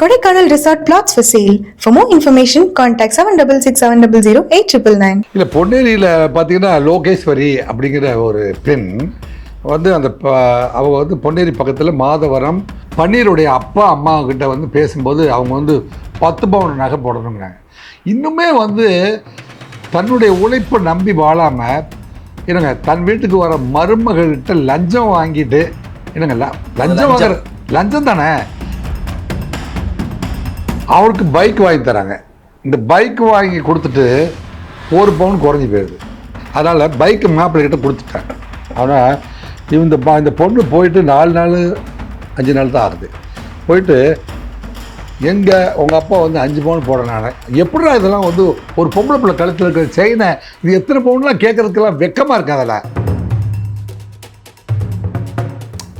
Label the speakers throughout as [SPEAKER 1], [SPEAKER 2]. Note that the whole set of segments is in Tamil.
[SPEAKER 1] Kodaikanal Resort plots for sale. For more information, contact 766700
[SPEAKER 2] இல்லை பொன்னேரியில் பார்த்தீங்கன்னா லோகேஸ்வரி அப்படிங்கிற ஒரு பெண் வந்து அந்த அவங்க வந்து பொன்னேரி பக்கத்தில் மாதவரம் பன்னீருடைய அப்பா அம்மா கிட்ட வந்து பேசும்போது அவங்க வந்து பத்து பவுன் நகை போடணுங்கிறாங்க இன்னுமே வந்து தன்னுடைய உழைப்பை நம்பி வாழாமல் என்னங்க தன் வீட்டுக்கு வர மருமகள்கிட்ட லஞ்சம் வாங்கிட்டு என்னங்க லஞ்சம் வாங்குற லஞ்சம் தானே? அவருக்கு பைக் வாங்கி தராங்க. இந்த பைக் வாங்கி கொடுத்துட்டு ஒரு பவுன் குறைஞ்சி போயிடுது அதனால் பைக்கு மாப்பிள்ளைகிட்ட கொடுத்துட்டேன். ஆனால் இந்த பா இந்த பொண்ணு போயிட்டு நாலு நாள் அஞ்சு நாள் தான் ஆகுது. போயிட்டு எங்கே உங்கள் அப்பா வந்து அஞ்சு பவுன் போடுறனால எப்படிடா இதெல்லாம் வந்து ஒரு பொம்பளை பிள்ளை கழுத்தில் இருக்கிற செயினை இது எத்தனை பவுன்லாம் கேட்கறதுக்கெல்லாம் வெக்கமாக அதில்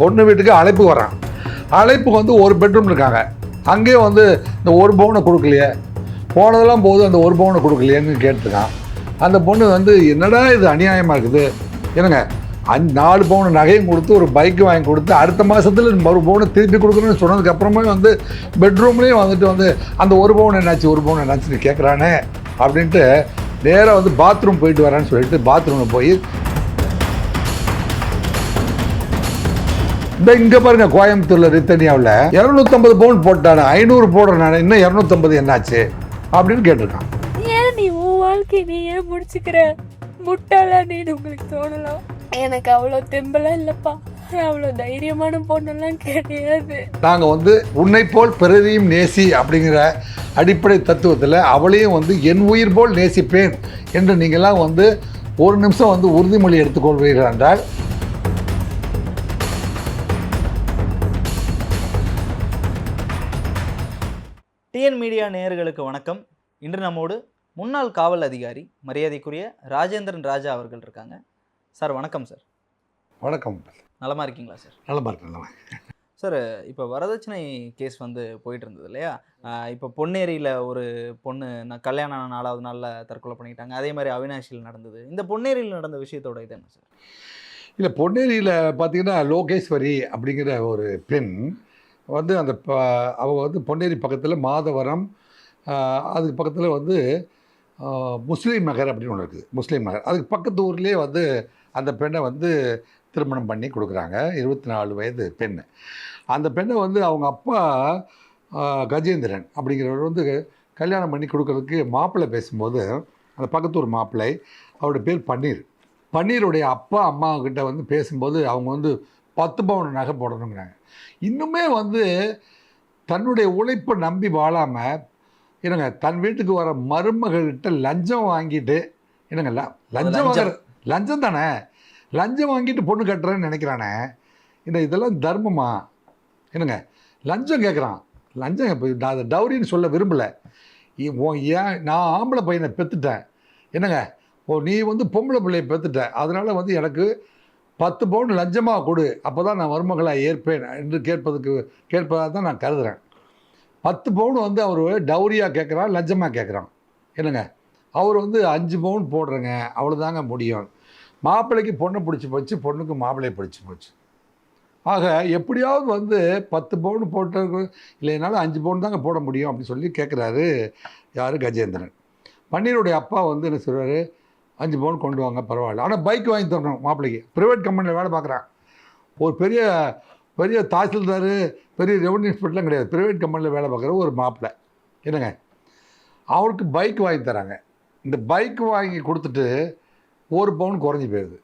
[SPEAKER 2] பொண்ணு வீட்டுக்கு அழைப்பு வரான். அழைப்புக்கு வந்து ஒரு பெட்ரூம் இருக்காங்க. அங்கேயும் வந்து இந்த ஒரு பவுனை கொடுக்கலையே. போனதெல்லாம் போது அந்த ஒரு பவுனை கொடுக்கலையேன்னு கேட்டுருக்கான். அந்த பொண்ணு வந்து என்னடா இது அநியாயமாக இருக்குது? என்னங்க அஞ்சு நாலு பவுன் நகையும் கொடுத்து ஒரு பைக்கு வாங்கி கொடுத்து அடுத்த மாதத்தில் ஒரு பவுனை திருப்பி கொடுக்கணும்னு சொன்னதுக்கப்புறமே வந்து பெட்ரூம்லேயும் வந்துட்டு வந்து அந்த ஒரு பவுன் என்னாச்சு ஒரு பவுன் என்னாச்சுன்னு கேட்குறானே அப்படின்ட்டு நேராக வந்து பாத்ரூம் போயிட்டு வரேன்னு சொல்லிட்டு பாத்ரூமில் போய் இந்த இங்க பாருங்க கோயம்புத்தூர்ல ரித்தனியாவில் இரநூத்தம்பது பவுன் போட்டானே ஐநூறு போடுறனால இன்னும் இரநூத்தம்பது என்னாச்சு அப்படின்னு கேட்டிருக்கான்.
[SPEAKER 3] ஏன் நீ உன் வாழ்க்கையை நீ ஏன் முடிச்சுக்கிற? முட்டாளா நீன்னு உங்களுக்கு தோணலாம். எனக்கு அவ்வளோ தெம்பலாம் இல்லைப்பா. அவ்வளோ தைரியமான பொண்ணெல்லாம் கிடையாது.
[SPEAKER 2] நாங்கள் வந்து உன்னை போல் பிறரையும் நேசி அப்படிங்கிற அடிப்படை தத்துவத்தில் அவளையும் வந்து என் உயிர் போல் நேசிப்பேன் என்று நீங்கள்லாம் வந்து ஒரு நிமிஷம் வந்து உறுதிமொழி எடுத்துக்கொள்வீர்கள் என்றால்
[SPEAKER 4] டிஎன் மீடியா நேயர்களுக்கு வணக்கம். இன்று நம்மோடு முன்னாள் காவல் அதிகாரி மரியாதைக்குரிய ராஜேந்திரன் ராஜா அவர்கள் இருக்காங்க. சார் வணக்கம் சார்.
[SPEAKER 2] வணக்கம்.
[SPEAKER 4] நலமா இருக்கீங்களா சார்?
[SPEAKER 2] நல்லமா இருக்கு நல்லமா இருக்கு.
[SPEAKER 4] சார் இப்போ வரதட்சணை கேஸ் வந்து போயிட்டு இருந்தது இல்லையா இப்போ பொன்னேரியில் ஒரு பொண்ணு நான் கல்யாணம் நாலாவது நாளில் தற்கொலை பண்ணிட்டாங்க. அதே மாதிரி அவினாஷியில் நடந்தது. இந்த பொன்னேரியில் நடந்த விஷயத்தோட இது என்ன சார்?
[SPEAKER 2] இல்லை பொன்னேரியில் பார்த்தீங்கன்னா லோகேஸ்வரி அப்படிங்கிற ஒரு பெண் வந்து அந்த ப அவங்க வந்து பொன்னேரி பக்கத்தில் மாதவரம் அதுக்கு பக்கத்தில் வந்து முஸ்லீம் நகர் அப்படின்னு ஒன்று இருக்குது. முஸ்லீம் நகர். அதுக்கு பக்கத்து ஊர்லேயே வந்து அந்த பெண்ணை வந்து திருமணம் பண்ணி கொடுக்குறாங்க. இருபத்தி நாலு வயது பெண். அந்த பெண்ணை வந்து அவங்க அப்பா கஜேந்திரன் அப்படிங்கிறவர் வந்து கல்யாணம் பண்ணி கொடுக்கறதுக்கு மாப்பிள்ளை பேசும்போது அந்த பக்கத்து ஒரு மாப்பிள்ளை அவருடைய பேர் பன்னீர். பன்னீருடைய அப்பா அம்மா கிட்ட வந்து பேசும்போது அவங்க வந்து பத்து பவுன் நகை போடணுங்கிறாங்க. இன்னுமே வந்து தன்னுடைய உழைப்பை நம்பி வாழாமல் என்னங்க தன் வீட்டுக்கு வர மருமகள்கிட்ட லஞ்சம் வாங்கிட்டு என்னங்க லஞ்சம் வாங்குற லஞ்சம் தானே? லஞ்சம் வாங்கிட்டு பொண்ணு கட்டுறேன்னு நினைக்கிறானே? இந்த இதெல்லாம் தர்மமா? என்னங்க லஞ்சம் கேட்குறான் லஞ்சம் இப்போ நான் அதை டவுரின்னு சொல்ல விரும்பலை. ஏன் நான் ஆம்பளை பையனை பெற்றுட்டேன் என்னங்க ஓ நீ வந்து பொம்பளை பிள்ளையை பெற்றுட்ட அதனால் வந்து எனக்கு பத்து பவுன் லஞ்சமாக கொடு அப்போ தான் நான் மருமகளாக ஏற்பேன் என்று கேட்பதுக்கு கேட்பதாக தான் நான் கருதுகிறேன் பத்து பவுன் வந்து அவர் டவுரியாக கேட்குறான் லஞ்சமாக கேட்குறான். என்னங்க? அவர் வந்து அஞ்சு பவுன் போடுறேங்க அவ்வளோதாங்க முடியும். மாப்பிள்ளைக்கு பொண்ணை பிடிச்சி போச்சு பொண்ணுக்கு மாப்பிள்ளையை பிடிச்சி போச்சு. ஆக எப்படியாவது வந்து பத்து பவுன் போட்டது இல்லைனாலும் அஞ்சு பவுன் தாங்க போட முடியும் அப்படின்னு சொல்லி கேட்குறாரு யார் கஜேந்திரன். பன்னீருடைய அப்பா வந்து என்ன சொல்கிறாரு அஞ்சு பவுன் கொண்டு வாங்க பரவாயில்ல. ஆனால் பைக் வாங்கி தரணும் மாப்பிள்ளைக்கு ப்ரைவேட் கம்பெனியில் வேலை பார்க்குறான். ஒரு பெரிய பெரிய தாசில்தார் பெரிய ரெவன்யூ இன்ஸ்பெக்டர்லாம் கிடையாது. ப்ரைவேட் கம்பெனியில் வேலை பார்க்குற ஒரு மாப்பிள்ளை என்னங்க? அவருக்கு பைக் வாங்கி தராங்க. இந்த பைக் வாங்கி கொடுத்துட்டு ஒரு பவுன் குறைஞ்சி போயிடுது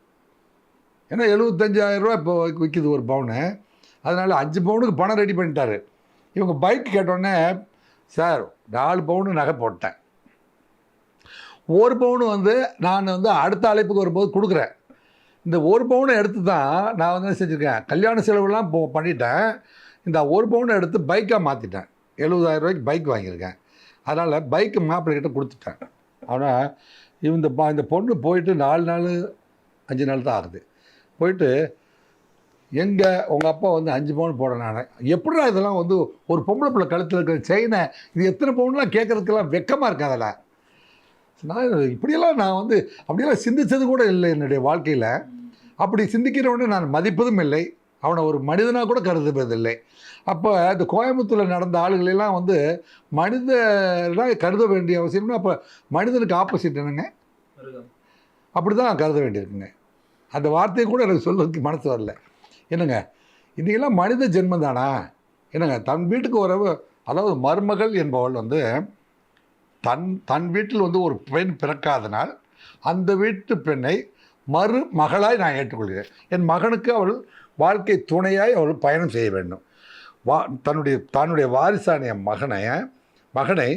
[SPEAKER 2] ஏன்னா எழுபத்தஞ்சாயிரம் ரூபா இப்போ விற்கிது ஒரு பவுனு. அதனால் அஞ்சு பவுனுக்கு பணம் ரெடி பண்ணிட்டாரு. இவங்க பைக் கேட்டோடனே சார் நாலு பவுனு நகை போட்டேன். ஒரு பவுன் வந்து நான் வந்து அடுத்த அழைப்புக்கு வரும்போது கொடுக்குறேன். இந்த ஒரு பவுனை எடுத்து தான் நான் வந்து என்ன செஞ்சுருக்கேன் கல்யாண செலவுலாம் போ பண்ணிட்டேன். இந்த ஒரு பவுனை எடுத்து பைக்காக மாற்றிட்டேன் எழுபதாயிரம் ரூபாய்க்கு பைக் வாங்கியிருக்கேன். அதனால் பைக்கு மாப்பிள்ளைகிட்ட கொடுத்துட்டேன். ஆனால் இந்த பா இந்த பொண்ணு போயிட்டு நாலு நாள் அஞ்சு நாள் தான் ஆகுது. போயிட்டு எங்கே உங்கள் அப்பா வந்து அஞ்சு பவுன் போடுறனால எப்படிடா இதெல்லாம் வந்து ஒரு பொம்பளை பிள்ளை கழுத்தில் இருக்கிற செயினை இது எத்தனை பவுன்லாம் கேட்குறதுக்கெல்லாம் வெக்கமாக இருக்காதல்ல நான் இப்படியெல்லாம் நான் வந்து அப்படியெல்லாம் சிந்திச்சது கூட இல்லை என்னுடைய வாழ்க்கையில். அப்படி சிந்திக்கிறவனை நான் மதிப்பதும் இல்லை. அவனை ஒரு மனிதனாக கூட கருதுவதில்லை. அப்போ இந்த கோயம்புத்தூரில் நடந்த ஆளுகளெல்லாம் வந்து மனிதனாக கருத வேண்டிய அவசியம்னா அப்போ மனிதனுக்கு ஆப்போசிட் என்னங்க? அப்படி தான் கருத வேண்டியிருக்குங்க. அந்த வார்த்தையை கூட எனக்கு சொல்றதுக்கு மனசு வரல. என்னங்க? இன்றைக்கெல்லாம் மனித ஜென்மம் தானா? என்னங்க? தன் வீட்டுக்கு வரவ அதாவது மருமகள் என்பவள் வந்து தன் தன் வீட்டில் வந்து ஒரு பெண் பிறக்காதனால் அந்த வீட்டு பெண்ணை மறு மகளாய் நான் ஏற்றுக்கொள்கிறேன். என் மகனுக்கு அவள் வாழ்க்கை துணையாய் அவள் பயணம் செய்ய வேண்டும். வா தன்னுடைய தன்னுடைய வாரிசான என் மகனை மகனை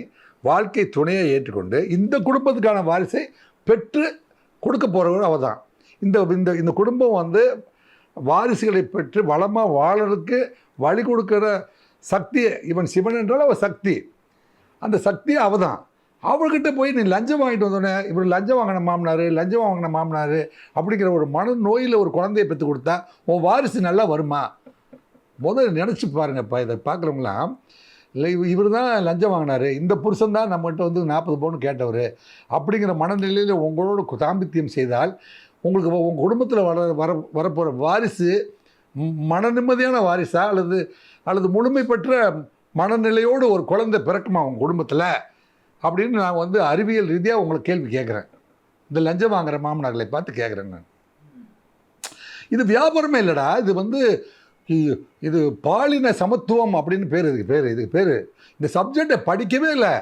[SPEAKER 2] வாழ்க்கை துணையை ஏற்றுக்கொண்டு இந்த குடும்பத்துக்கான வாரிசை பெற்று கொடுக்க போகிறவர் அவள் தான் இந்த இந்த இந்த குடும்பம் வந்து வாரிசுகளை பெற்று வளமாக வாழறதுக்கு வழி கொடுக்குற சக்தியை இவன் சிவன் என்றால் அவள் சக்தி. அந்த சக்தி அவ தான் அவர்கிட்ட போய் நீ லஞ்சம் வாங்கிட்டு வந்தோடனே இவர் லஞ்சம் வாங்கின மாமனார் லஞ்சம் வாங்கின மாமனார் அப்படிங்கிற ஒரு மன நோயில் ஒரு குழந்தையை பெற்று கொடுத்தா உன் வாரிசு நல்லா வருமா? முதல்ல நினச்சி பாருங்கப்பா இதை பார்க்குறவங்களாம் இல்லை இவர் தான் லஞ்சம் வாங்கினார் இந்த புருஷன் தான் நம்மகிட்ட வந்து நாற்பது பவுன் கேட்டவர் அப்படிங்கிற மனநிலையில் உங்களோட கு- செய்தால் உங்களுக்கு உங்கள் குடும்பத்தில் வர வர வரப்போகிற வாரிசு மன நிம்மதியான வாரிசா அல்லது அல்லது முழுமை பெற்ற மனநிலையோடு ஒரு குழந்தை பிறக்குமா உங்கள் குடும்பத்தில்? அப்படின்னு நான் வந்து அறிவியல் ரீதியாக உங்களை கேள்வி கேட்குறேன் இந்த லஞ்சம் வாங்குற மாமனார்களை பார்த்து கேட்குறேன் நான். இது வியாபாரமே இல்லைடா. இது வந்து இது பாலின சமத்துவம் அப்படின்னு பேர் இதுக்கு பேர் இதுக்கு பேர். இந்த சப்ஜெக்டை படிக்கவே இல்லை.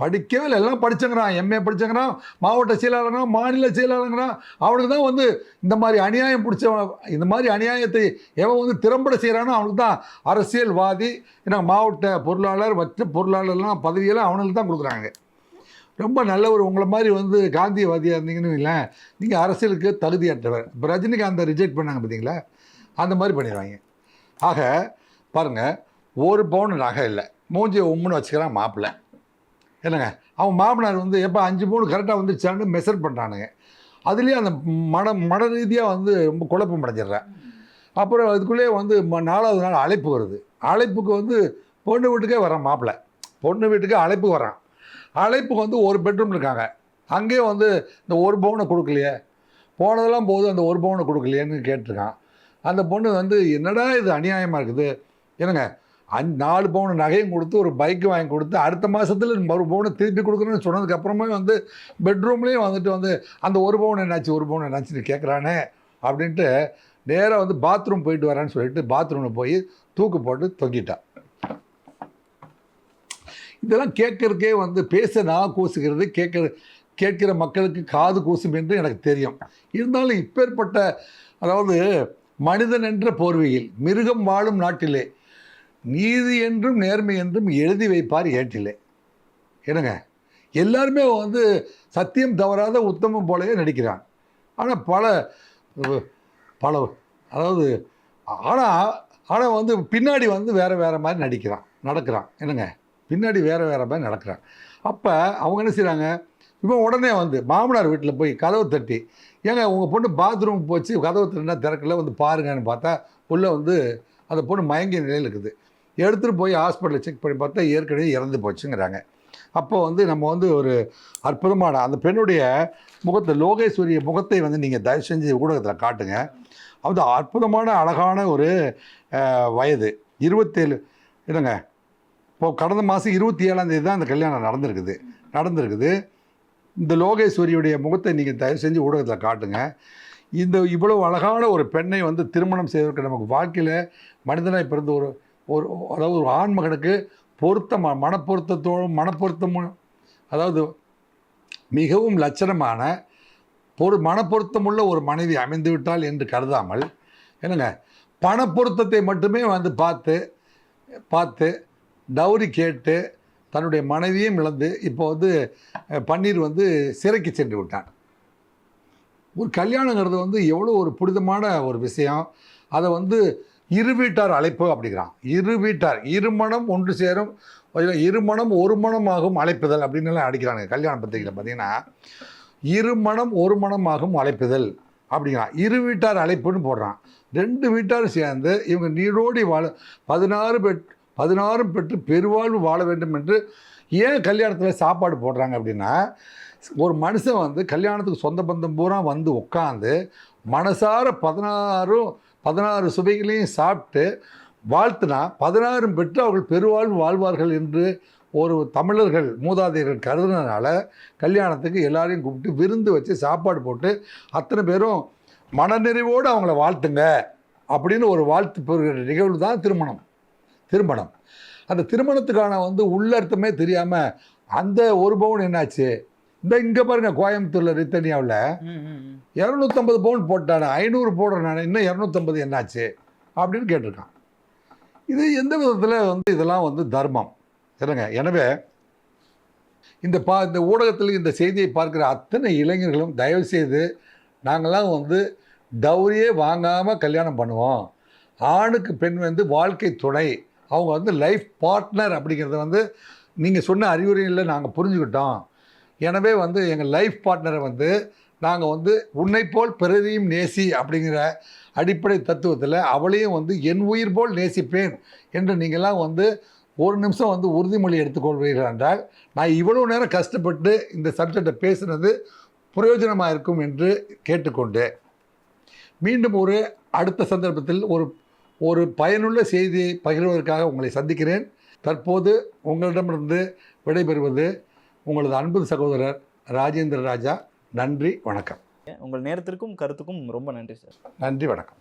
[SPEAKER 2] படிக்கவே இல்லை. எல்லாம் படிச்சங்கிறான். எம்ஏ படிச்சங்கிறான். மாவட்ட செயலாளங்கிறான் மாநில செயலாளங்கிறான் அவனுக்கு தான் வந்து இந்த மாதிரி அநியாயம் பிடிச்சவன் இந்த மாதிரி அநியாயத்தை எவன் வந்து திறம்பட செய்கிறானோ அவனுக்கு தான் அரசியல்வாதி ஏன்னா மாவட்ட பொருளாளர் மற்ற பொருளாளர்லாம் பதவியெல்லாம் அவனுக்கு தான் கொடுக்குறாங்க. ரொம்ப நல்லவர். உங்களை மாதிரி வந்து காந்தியவாதியாக இருந்தீங்கன்னு இல்லை நீங்கள் அரசியலுக்கு தகுதியற்றவர். இப்போ ரஜினிகாந்தை ரிஜெக்ட் பண்ணாங்க பார்த்தீங்களா அந்த மாதிரி பண்ணிடுவாங்க. ஆக பாருங்கள் ஒரு பவுன் நகை இல்லை. மூஞ்சியை உம்முன்னு வச்சுக்கிறான் மாப்பிள்ளை. என்னங்க அவன் மாமனார் வந்து எப்போ அஞ்சு மூணு கரெக்டாக வந்துச்சான்னு மெஷர் பண்ணுறானுங்க அதுலேயே அந்த மன மன ரீதியாக வந்து ரொம்ப குழப்பம் அடைஞ்சிடுறேன் அப்புறம் அதுக்குள்ளேயே வந்து நாலாவது நாள் அழைப்பு வருது. அழைப்புக்கு வந்து பொண்ணு வீட்டுக்கே வரான் மாப்பிள்ளை பொண்ணு வீட்டுக்கு அழைப்பு வரான் அழைப்புக்கு வந்து ஒரு பெட்ரூம் இருக்காங்க. அங்கேயே வந்து இந்த ஒரு பவுனை கொடுக்கலையே. போனதெல்லாம் போது அந்த ஒரு பவுனை கொடுக்கலையேன்னு கேட்டிருக்கான். அந்த பொண்ணு வந்து என்னடா இது அநியாயமாக இருக்குது? என்னங்க அஞ்சு நாலு பவுன் நகையும் கொடுத்து ஒரு பைக் வாங்கி கொடுத்து அடுத்த மாதத்தில் ஒரு பவுனை திருப்பி கொடுக்குறேன்னு சொன்னதுக்கப்புறமே வந்து பெட்ரூம்லேயும் வந்துட்டு வந்து அந்த ஒரு பவுன் என்னாச்சு ஒரு பவுன் என்னாச்சுன்னு கேட்குறானே அப்படின்ட்டு நேராக வந்து பாத்ரூம் போயிட்டு வரேன்னு சொல்லிட்டு பாத்ரூமில் போய் தூக்கு போட்டு தொங்கிட்டான் இதெல்லாம் கேட்கறதுக்கே வந்து பேச நான் கூசுகிறது கேட்குற கேட்கிற மக்களுக்கு காது கூசும் என்று எனக்கு தெரியும். இருந்தாலும் இப்பேற்பட்ட அதாவது மனிதன் என்ற போர்வையில் மிருகம் வாழும் நாட்டிலே நீதி என்றும் நேர்மை என்றும் எழுதி வைப்பார் ஏட்டிலே. என்னங்க? எல்லாருமே வந்து சத்தியம் தவறாத உத்தமம் போலவே நடிக்கிறான் ஆனால் பல பல அதாவது ஆனால் ஆனால் வந்து பின்னாடி வந்து வேறு வேறு மாதிரி நடிக்கிறான் நடக்கிறான். என்னங்க? பின்னாடி வேறு வேறு மாதிரி நடக்கிறான். அப்போ அவங்க என்ன செய்கிறாங்க இப்போ உடனே வந்து மாமனார் வீட்டில் போய் கதவு தட்டி ஏங்க உங்கள் பொண்ணு பாத்ரூம் போச்சு கதவு தட்டினா திறக்கல வந்து பாருங்கன்னு பார்த்தா உள்ளே வந்து அந்த பொண்ணு மயங்கிய நிலையில் இருக்குது. எடுத்துகிட்டு போய் ஹாஸ்பிட்டலில் செக் பண்ணி பார்த்தா ஏற்கனவே இறந்து போச்சுங்கிறாங்க. அப்போது வந்து நம்ம வந்து ஒரு அற்புதமான அந்த பெண்ணுடைய முகத்தை லோகேஸ்வரிய முகத்தை வந்து நீங்கள் தயவு செஞ்சு ஊடகத்தில் காட்டுங்க. அது அற்புதமான அழகான ஒரு வயது. இருபத்தேழு என்னங்க? இப்போ கடந்த மாதம் இருபத்தி ஏழாந்தேதி தான் அந்த கல்யாணம் நடந்திருக்குது. நடந்திருக்குது. இந்த லோகேஸ்வரியுடைய முகத்தை நீங்கள் தயவு செஞ்சு ஊடகத்தில் காட்டுங்க. இந்த இவ்வளவு அழகான ஒரு பெண்ணை வந்து திருமணம் செய்வதற்கு நமக்கு வாழ்க்கையில் மனிதனாக பிறந்த ஒரு ஒரு அதாவது ஒரு ஆண்மகனுக்கு பொருத்தமா மனப்பொருத்தத்தோடும் மனப்பொருத்தமும் அதாவது மிகவும் லட்சணமான பொரு மனப்பொருத்தமுள்ள ஒரு மனைவி அமைந்து விட்டால் என்று கருதாமல் என்னங்க பணப்பொருத்தத்தை மட்டுமே வந்து பார்த்து பார்த்து டௌரி கேட்டு தன்னுடைய மனைவியும் இழந்து இப்போ வந்து பன்னீர் வந்து சிறைக்கு சென்று விட்டான். ஒரு கல்யாணங்கிறது வந்து எவ்வளோ ஒரு புனிதமான ஒரு விஷயம். அதை வந்து இரு வீட்டார் அழைப்பு அப்படிங்கிறான். இரு வீட்டார் இருமணம் ஒன்று சேரும் இருமணம் ஒரு மணமாகும் அழைப்புதல் அப்படின்னு எல்லாம் அடிக்கிறாங்க கல்யாண பத்திரிகையில் பார்த்தீங்கன்னா இருமணம் ஒரு மணமாகும் அழைப்புதல் அப்படிங்கிறான். இரு வீட்டார் அழைப்புன்னு போடுறான். ரெண்டு வீட்டாரும் சேர்ந்து இவங்க நீரோடி வாழ பதினாறு பெட் பதினாறும் பெற்று பெருவாழ்வு வாழ வேண்டும் என்று ஏன் கல்யாணத்தில் சாப்பாடு போடுறாங்க அப்படின்னா ஒரு மனுஷன் வந்து கல்யாணத்துக்கு சொந்த பந்தம் பூரா வந்து உட்காந்து மனசார பதினாறும் பதினாறு சுவைகளையும் சாப்பிட்டு வாழ்த்துனா பதினாறும் பெற்று அவர்கள் பெருவாழ்வு வாழ்வார்கள் என்று ஒரு தமிழர்கள் மூதாதையர்கள் கருதுனதுனால கல்யாணத்துக்கு எல்லாரையும் கூப்பிட்டு விருந்து வச்சு சாப்பாடு போட்டு அத்தனை பேரும் மனநிறைவோடு அவங்கள வாழ்த்துங்க அப்படின்னு ஒரு வாழ்த்து பெறுகிற நிகழ்வு தான் திருமணம் திருமணம். அந்த திருமணத்துக்கான வந்து உள்ளர்த்தமே தெரியாமல் அந்த ஒரு பவுன் என்னாச்சு? இந்த இங்கே பாருங்க கோயம்புத்தூரில் ரித்தனியாவில். இரநூத்தம்பது பவுன் போட்டானே? ஐநூறு போடுறேன் நான் இன்னும் இரநூத்தம்பது என்னாச்சு? அப்படின்னு கேட்டிருக்கான். இது எந்த விதத்தில் வந்து இதெல்லாம் வந்து தர்மம்? சரிங்க எனவே இந்த பா இந்த ஊடகத்தில் இந்த செய்தியை பார்க்குற அத்தனை இளைஞர்களும் தயவு செய்து நாங்கள்லாம் வந்து டௌரியே வாங்காமல் கல்யாணம் பண்ணுவோம். ஆணுக்கு பெண் வந்து வாழ்க்கை துணை. அவங்க வந்து லைஃப் பார்ட்னர் அப்படிங்கிறத வந்து நீங்கள் சொன்ன அறிவுரையில் நாங்கள் புரிஞ்சுக்கிட்டோம். எனவே வந்து எங்கள் லைஃப் பார்ட்னரை வந்து நாங்கள் வந்து உன்னை போல் பிறரையும் நேசி அப்படிங்கிற அடிப்படை தத்துவத்தில் அவளையும் வந்து என் உயிர் போல் நேசிப்பேன் என்று நீங்களாம் வந்து ஒரு நிமிஷம் வந்து உறுதிமொழி எடுத்துக்கொள்வீர்கள் என்றால் நான் இவ்வளவு நேரம் கஷ்டப்பட்டு இந்த சப்ஜெக்டை பேசுனது பிரயோஜனமாக இருக்கும் என்று கேட்டுக்கொண்டு மீண்டும் ஒரு அடுத்த சந்தர்ப்பத்தில் ஒரு ஒரு பயனுள்ள செய்தியை பகிர்வதற்காக உங்களை சந்திக்கிறேன். தற்போது உங்களிடமிருந்து விடைபெறுவது உங்களது அன்பு சகோதரர் ராஜேந்திர ராஜா நன்றி வணக்கம்.
[SPEAKER 4] உங்கள் நேரத்திற்கும் கருத்துக்கும் ரொம்ப நன்றி சார்.
[SPEAKER 2] நன்றி வணக்கம்.